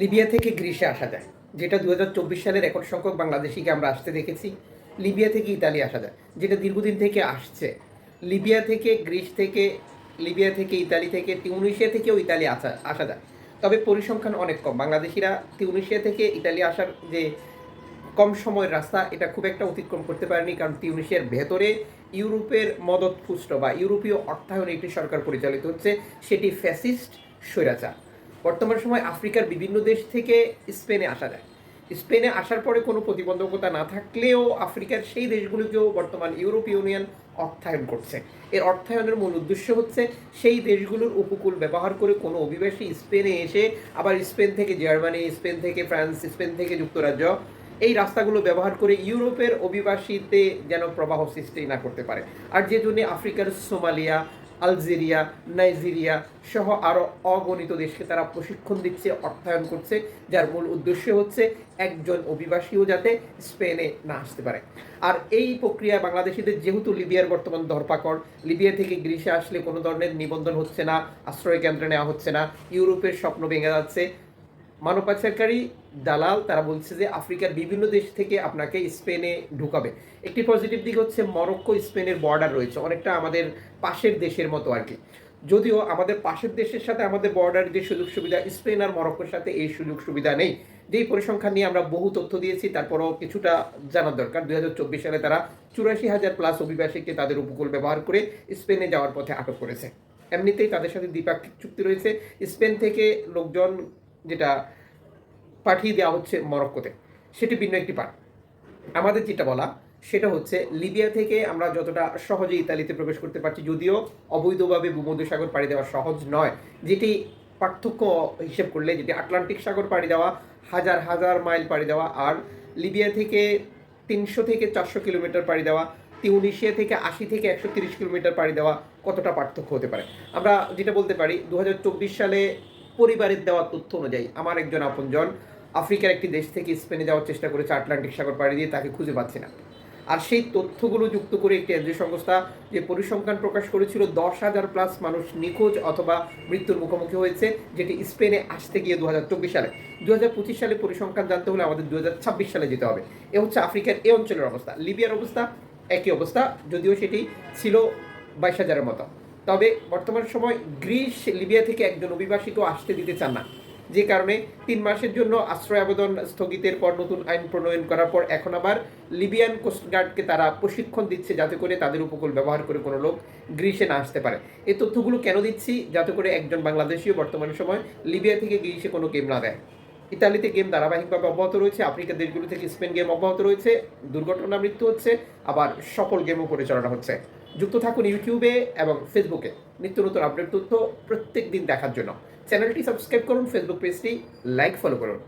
Libya থেকে গ্রিসে আসা যায়, যেটা দু সালের রেকর্ড সংখ্যক বাংলাদেশিকে আমরা আসতে দেখেছি। লিবিয়া থেকে ইতালি আসা যায়, যেটা দীর্ঘদিন থেকে আসছে। লিবিয়া থেকে গ্রিস থেকে, লিবিয়া থেকে ইতালি থেকে তিউনিশিয়া থেকেও ইতালি আসা আসা যায়। তবে পরিসংখ্যান অনেক কম। বাংলাদেশিরা তিউনিশিয়া থেকে ইতালি আসার যে কম সময়ের রাস্তা, এটা খুব একটা অতিক্রম করতে পারেনি, কারণ তিউনিশিয়ার ভেতরে ইউরোপের মদতপুষ্ট বা ইউরোপীয় অর্থায়নে একটি সরকার পরিচালিত হচ্ছে, সেটি ফ্যাসিস্ট স্বৈরাচার। বর্তমান সময় আফ্রিকার বিভিন্ন দেশ থেকে স্পেনে আসা যায়। স্পেনে আসার পরে কোনো প্রতিবন্ধকতা না থাকলেও আফ্রিকার সেই দেশগুলোকেও বর্তমান ইউরোপীয় ইউনিয়ন অর্থায়ন করছে। এর অর্থায়নের মূল উদ্দেশ্য হচ্ছে সেই দেশগুলোর উপকূল ব্যবহার করে কোনো অভিবাসী স্পেনে এসে আবার স্পেন থেকে জার্মানি, স্পেন থেকে ফ্রান্স, স্পেন থেকে যুক্তরাজ্য এই রাস্তাগুলো ব্যবহার করে ইউরোপের অভিবাসীতে যেন প্রবাহ সৃষ্টি না করতে পারে। আর যে জন্য আফ্রিকার সোমালিয়া আলজেরিয়া, নাইজেরিয়া সহ আরও অগণিত দেশকে তারা প্রশিক্ষণ দিচ্ছে, অর্থায়ন করছে, যার মূল উদ্দেশ্য হচ্ছে একজন অভিবাসীও যাতে স্পেনে না আসতে পারে। আর এই প্রক্রিয়া বাংলাদেশিদের যেহেতু লিবিয়ার বর্তমান ধরপাকড় লিবিয়া থেকে গ্রিসে আসলে কোনো ধরনের নিবন্ধন হচ্ছে না আশ্রয় কেন্দ্রে নেওয়া হচ্ছে না, ইউরোপের স্বপ্ন ভেঙে যাচ্ছে মানব পাচারকারী দালাল, তারা বলছে যে আফ্রিকার বিভিন্ন দেশ থেকে আপনাকে স্পেনে ঢুকাবে। একটি পজিটিভ দিক হচ্ছে মরক্কো, স্পেনের বর্ডার রয়েছে। অনেকটা আমাদের পাশের দেশের মতো আর কি। যদিও আমাদের পাশের দেশের সাথে আমাদের বর্ডার যে সুযোগ সুবিধা, স্পেন আর মরক্কোর সাথে এই সুযোগ সুবিধা নেই। যেই পরিসংখ্যান নিয়ে আমরা বহু তথ্য দিয়েছি, তারপরও কিছুটা জানার দরকার। দু হাজার চব্বিশ সালে তারা চুরাশি হাজার প্লাস অভিবাসীকে তাদের উপকূল ব্যবহার করে স্পেনে যাওয়ার পথে আটক করেছে। এমনিতেই তাদের সাথে দ্বিপাক্ষিক চুক্তি রয়েছে। স্পেন থেকে লোকজন যেটা পাঠিয়ে দেওয়া হচ্ছে মরক্কোতে, সেটি ভিন্ন একটি পার্ট আমাদের যেটা বলা, সেটা হচ্ছে লিবিয়া থেকে আমরা যতটা সহজে ইতালিতে প্রবেশ করতে পারছি, যদিও অবৈধভাবে ভূমধ্যসাগর পাড়ি দেওয়া সহজ নয়। যেটি পার্থক্য হিসেব করলে, যেটি আটলান্টিক সাগর পাড়ি দেওয়া, হাজার হাজার মাইল পাড়ি দেওয়া, আর লিবিয়া থেকে তিনশো থেকে চারশো কিলোমিটার পাড়ি দেওয়া, তিউনিশিয়া থেকে আশি থেকে একশো তিরিশ কিলোমিটার পাড়ি দেওয়া কতটা পার্থক্য হতে পারে? আমরা যেটা বলতে পারি দু হাজার চব্বিশ সালে পরিবারের দেওয়া তথ্য অনুযায়ী আমার একজন আপনজন আফ্রিকার একটি দেশ থেকে স্পেনে যাওয়ার চেষ্টা করেছে, আটলান্টিক সাগর পাড়ি দিয়ে তাকে খুঁজে পাচ্ছে না। আর সেই তথ্যগুলো যুক্ত করে একটি এনজিও সংস্থা যে পরিসংখ্যান প্রকাশ করেছিল, দশ হাজার প্লাস মানুষ নিখোঁজ অথবা মৃত্যুর মুখোমুখি হয়েছে, যেটি স্পেনে আসতে গিয়ে দু হাজার চব্বিশ সালে। দুই হাজার পঁচিশ সালে পরিসংখ্যান জানতে হলে আমাদের দু হাজার ছাব্বিশ সালে যেতে হবে। এ হচ্ছে আফ্রিকার এই অঞ্চলের অবস্থা। লিবিয়ার অবস্থা একই অবস্থা, যদিও সেটি ছিল বাইশ হাজারের মতো। তবে বর্তমান সময় গ্রিস, লিবিয়া থেকে একজন অভিবাসীকেও আসতে দিতে চান না। যে কারণে তিন মাসের জন্য আশ্রয় আবেদন স্থগিতের পর নতুন আইন প্রণয়ন করার পর এখন আবার লিবিয়ান কোস্টগার্ডকে তারা প্রশিক্ষণ দিচ্ছে যাতে করে তাদের উপকূল ব্যবহার করে কোনো লোক গ্রিসে না আসতে পারে। এই তথ্যগুলো কেন দিচ্ছি? যাতে করে একজন বাংলাদেশীও বর্তমান সময় লিবিয়া থেকে গ্রিসে কোনো গেম না দেয়। ইতালিতে গেম ধারাবাহিকভাবে অব্যাহত রয়েছে আফ্রিকা দেশগুলো থেকে স্পেন গেম অব্যাহত রয়েছে, দুর্ঘটনা, মৃত্যু হচ্ছে, আবার সফল গেমও পরিচালনা হচ্ছে। যুক্ত থাকুন ইউটিউবে এবং ফেসবুকে। নিত্য নতুন আপডেট তথ্য প্রত্যেক দিন দেখার জন্য। চ্যানেলটি সাবস্ক্রাইব করুন, ফেসবুক পেজটি লাইক, ফলো করুন।